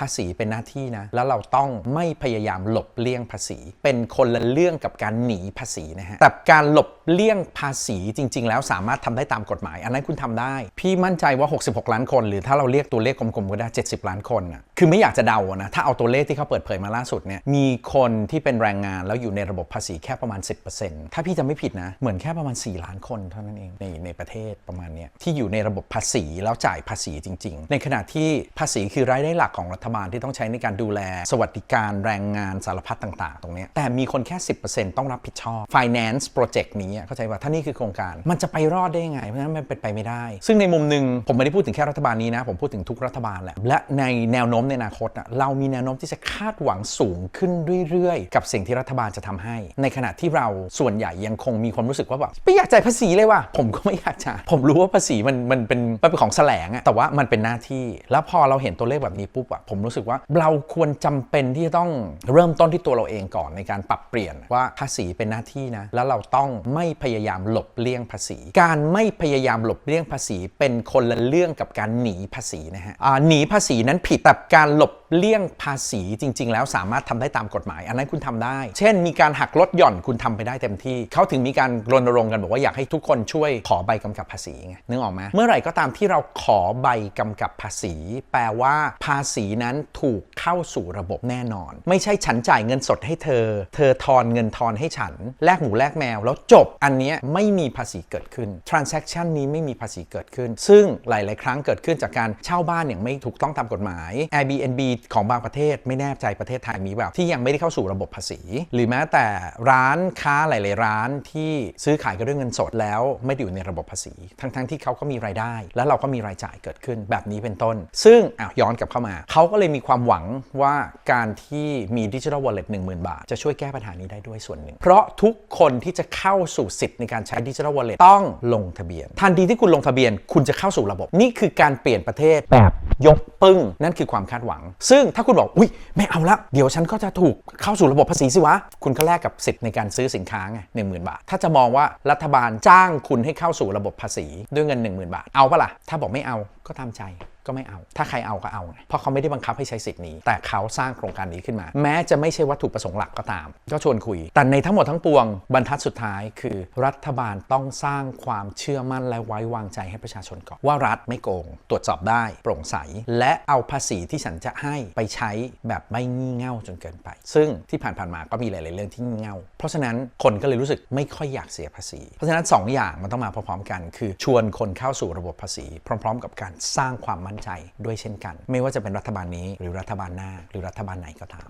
ภาษีเป็นหน้าที่นะ แล้วเราต้องไม่พยายามหลบเลี่ยงภาษี เป็นคนละเรื่องกับการหนีภาษีนะฮะแต่การหลบเลี่ยงภาษีจริง ๆ แล้วสามารถทำได้ตามกฎหมาย อันนั้นคุณทำได้ พี่มั่นใจว่า 66 ล้านคน หรือถ้าเราเรียกตัวเลขกลมๆก็ได้ 70 ล้านคนนะคือไม่อยากจะเดานะ ถ้าเอาตัวเลขที่เขาเปิดเผยมาล่าสุดเนี่ยมีคนที่เป็นแรงงานแล้วอยู่ในระบบภาษีแค่ประมาณ 10%ถ้าพี่จะไม่ผิดนะเหมือนแค่ประมาณ 4 ล้านคนเท่านั้นเองในในประเทศประมาณเนี้ยที่อยู่ในระบบภาษีแล้วจ่ายภาษีจริง ๆ ในขณะที่ภาษีคือรายได้หลักของรัฐฐบาลที่ต้องใช้ในการดูแล สวัสดิการแรงงานสารพัดต่างๆ ตรงนี้ แต่มีคนแค่ 10%ต้องรับผิดชอบ finance project นี้เข้าใจว่าถ้านี่คือโครงการมันจะไปรอดได้ยังไง เพราะฉะนั้นมันเป็นไปไม่ได้ ซึ่งในมุมหนึ่งผมไม่ได้พูดถึงแค่รัฐบาลนี้นะ ผมพูดถึงทุกรัฐบาลแหละ และในแนวโน้มในอนาคตเรามีแนวโน้มที่จะคาดหวังสูงขึ้นเรื่อยๆ กับสิ่งที่รัฐบาลจะทำให้ ในขณะที่เราส่วนใหญ่ยังคงมีความรู้สึกว่าแบบไม่อยากจ่ายภาษีเลยว่ะผมก็ไม่อยากจ่ายผมรู้ว่าภาษีมันมันเป็นมันเป็นของแสลงอะแต่ว่ามันเป็นหน้าที่ แล้วพอเราเห็นตัวเลขแบบนี้ปุ๊บอะผมมรู้สึกว่าเราควรจำเป็นที่จะต้องเริ่มต้นที่ตัวเราเองก่อนในการปรับเปลี่ยนว่าภาษีเป็นหน้าที่นะ แล้วเราต้องไม่พยายามหลบเลี่ยงภาษี การไม่พยายามหลบเลี่ยงภาษี เป็นคนละเรื่องกับการหนีภาษีนะฮะหนีภาษีนั้นผิดแต่การหลบ เลี่ยงภาษีจริง ๆ แล้วสามารถทำได้ตามกฎหมาย อันนั้นคุณทำได้ เช่น มีการหักลดหย่อนคุณทำไปได้เต็มที่ เขาถึงมีการรณรงค์กันบอกว่าอยากให้ทุกคนช่วยขอใบกำกับภาษีไงนึกออกไหมเมื่อไหร่ก็ตามที่เราขอใบกำกับภาษี แปลว่าภาษีนั้นถูกเข้าสู่ระบบแน่นอน ไม่ใช่ฉันจ่ายเงินสดให้เธอ เธอทอนเงินทอนให้ฉัน แลกหมูแลกแมวแล้วจบ อันนี้ไม่มีภาษีเกิดขึ้น transaction นี้ไม่มีภาษีเกิดขึ้น ซึ่งหลาย ๆ ครั้งเกิดขึ้นจากการเช่าบ้านอย่างไม่ถูกต้องตามกฎหมาย Airbnb ของบางประเทศไม่แน่ใจประเทศไทยมีแบบที่ยังไม่ได้เข้าสู่ระบบภาษี หรือแม้แต่ร้านค้าหลาย ๆ ร้านที่ซื้อขายกันด้วยเงินสดแล้วไม่ได้อยู่ในระบบภาษี ทั้งๆที่เขาก็มีรายได้ แล้วเราก็มีรายจ่ายเกิดขึ้นแบบนี้เป็นต้น ซึ่งอ้าวย้อนกลับเข้ามา เขาก็เลยมีความหวังว่าการที่มีดิจิทัลวอลเล็ต10,000บาท จะช่วยแก้ปัญหานี้ได้ด้วยส่วนหนึ่ง เพราะทุกคนที่จะเข้าสู่สิทธิ์ในการใช้ดิจิทัลวอลเล็ตต้องลงทะเบียน ทันทีที่คุณลงทะเบียน คุณจะเข้าสู่ระบบ นี่คือการเปลี่ยนประเทศแบบ ยกปึ้ง นั่นคือความคาดหวัง ซึ่งถ้าคุณบอกอุ้ยไม่เอาละเดี๋ยวฉันก็จะถูกเข้าสู่ระบบภาษีสิวะ คุณก็แลกกับสิทธิ์ในการซื้อสินค้าไงหนึ่งหมื่นบาท ถ้าจะมองว่ารัฐบาลจ้างคุณให้เข้าสู่ระบบภาษีด้วยเงิน 1 0,000 บาท เอาปะล่ะ ถ้าบอกไม่เอาก็ตามใจ ก็ไม่เอา ถ้าใครเอาก็เอาไงเพราะเขาไม่ได้บังคับให้ใช้สิทธิ์นี้ แต่เขาสร้างโครงการนี้ขึ้นมา แม้จะไม่ใช่วัตถุประสงค์หลักก็ตาม ก็ชวนคุย แต่ในทั้งหมดทั้งปวงบรรทัดสุดท้ายคือ รัฐบาลต้องสร้างความเชื่อมั่นและไว้วางใจให้ประชาชนก่อนว่ารัฐไม่โกง ตรวจสอบได้ โปร่งใส และเอาภาษีที่ฉันจะให้ไปใช้แบบไม่งี่เง่าจนเกินไป ซึ่งที่ผ่านๆมาก็มีหลาย ๆ เรื่องที่งี่เง่า เพราะฉะนั้นคนก็เลยรู้สึกไม่ค่อยอยากเสียภาษี เพราะฉะนั้นสองอย่างมันต้องมาพร้อมๆกัน คือชวนคนเข้าสู่ระบบภาษี พร้อม ๆ กับการสร้างความมั่นใจด้วยเช่นกัน ไม่ว่าจะเป็นรัฐบาลนี้หรือรัฐบาลหน้า หรือรัฐบาลไหนก็ตาม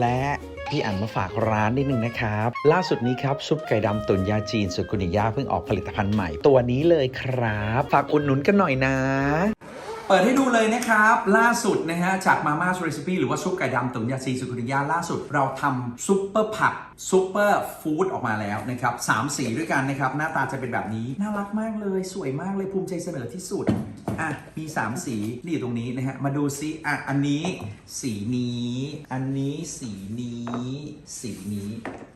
และพี่อันมาฝากร้านนิดนึงนะครับ ล่าสุดนี้ครับ ซุปไก่ดำตุ๋นยาจีนสุดคุณย่าเพิ่งออกผลิตภัณฑ์ใหม่ตัวนี้เลยครับ ฝากอุดหนุนกันหน่อยนะ เปิดให้ดูเลยนะครับ ล่าสุดนะฮะ จากมาม่า r e ซิปี้หรือว่าซุปไก่ดำตุ๋นยาซีสุกุริยาล่าสุดเราทำซุปเปอร์ผักซุปเปอร์ฟู้ดออกมาแล้วนะครับสามสีด้วยกันนะครับ หน้าตาจะเป็นแบบนี้ น่ารักมากเลย สวยมากเลยภูมิใจเสนอที่สุด อะมี3สีนี่อยู่ตรงนี้นะฮะ มาดูซิอะอันนี้สีนี้ อันนี้สีนี้ สีนี้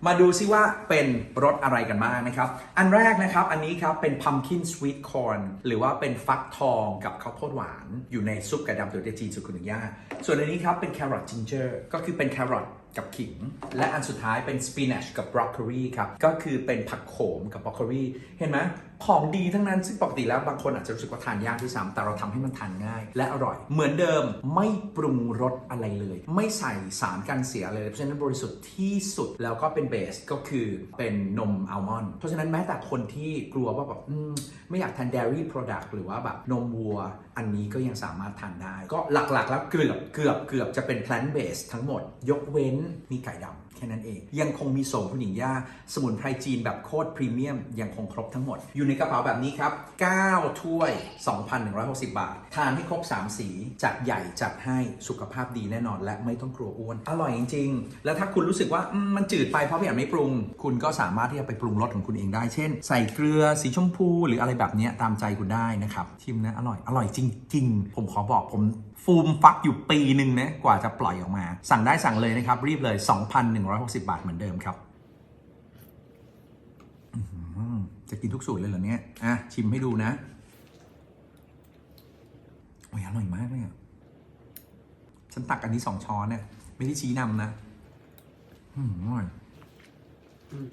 มาดูซิว่าเป็นรสอะไรกันบ้างนะครับ อันแรกนะครับอันนี้ครับเป็น pumpkin sweet corn หรือว่าเป็นฟักทองกับข้าวโพดหวาน อยู่ในซุปไก่ดำตัวเดจีนสุกุนย่าส่วนอันนี้ครับเป็น carrot ginger ก็คือเป็น carrot กับขิง และอันสุดท้ายเป็น spinach กับ broccoli ครับ ก็คือเป็นผักโขมกับ broccoli เห็นไหม ของดีทั้งนั้นซึ่งปกติแล้วบางคนอาจจะรู้สึกว่าทานยากที่ซ้ำแต่เราทำให้มันทานง่าย และอร่อย เหมือนเดิมไม่ปรุงรสอะไรเลย ไม่ใส่สารกันเสียเลย เพราะฉะนั้นบริสุทธิ์ที่สุดแล้วก็เป็นเบสก็คือเป็นนมอัลมอนด์เพราะฉะนั้นแม้แต่คนที่กลัวว่าแบบไม่อยากทาน dairy product หรือว่าแบบนมวัว อันนี้ก็ยังสามารถทานได้ ก็หลักๆ แล้วเกือบเกือบเกือบจะเป็น plant base ทั้งหมด ยกเว้นมีไก่ดำแค่นั้นเอง ยังคงมีโสมคุณหญิงย่า สมุนไพรจีนแบบโคตรพรีเมียมยังคงครบทั้งหมดอยู่ในกระเป๋าแบบนี้ครับ 9 ถ้วย 2,160 บาท ทานให้ครบ 3 สีจัดใหญ่จัดให้สุขภาพดีแน่นอน และไม่ต้องกลัวอ้วน อร่อยจริง ๆ แล้วถ้าคุณรู้สึกว่ามันจืดไปเพราะพี่อไม่ปรุง คุณก็สามารถที่จะไปปรุงรสของคุณเองได้ เช่น ใส่เกลือสีชมพู หรืออะไรแบบนี้ตามใจคุณได้นะครับชิมนะอร่อยอร่อยจริง ๆ ผมขอบอกผมฟูมฟักอยู่ปีหนึ่งนะกว่าจะปล่อยออกมา สั่งได้สั่งเลยนะครับรีบเลย 2,160 บาทเหมือนเดิมครับอื้อหือ จะกินทุกสูตรเลยเหรอเนี่ยอะชิมให้ดูนะโอ้ยอร่อยมากเลยอะฉันตักอันนี้สองช้อนเนี่ย ไม่ได้ชี้นำนะ อืมอร่อยอืม